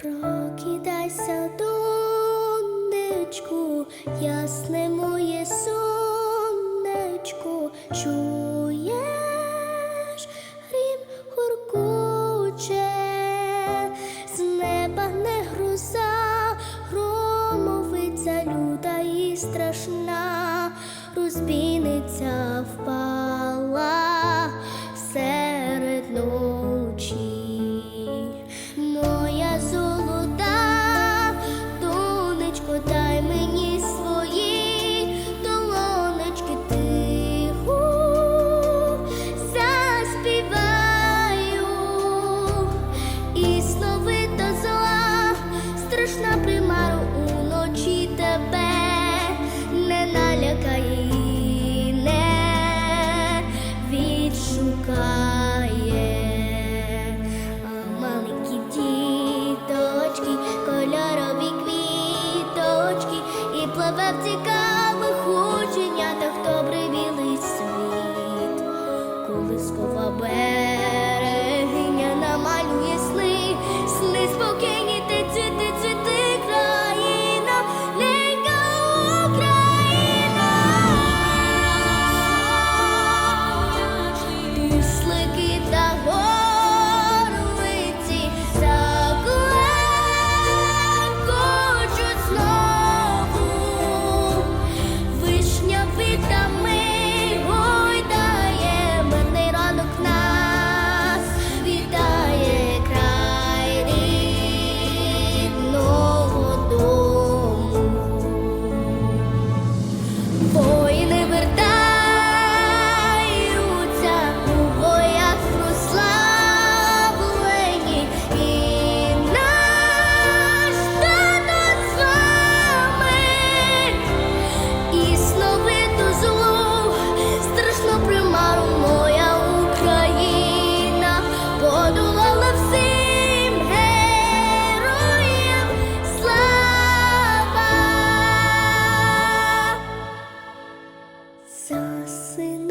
Прокидайся, донечку, ясне моє сонечко, чуєш, грім гуркоче, з неба не гроза, громовиця люта і страшна, розбійниця впала. love to go exhausting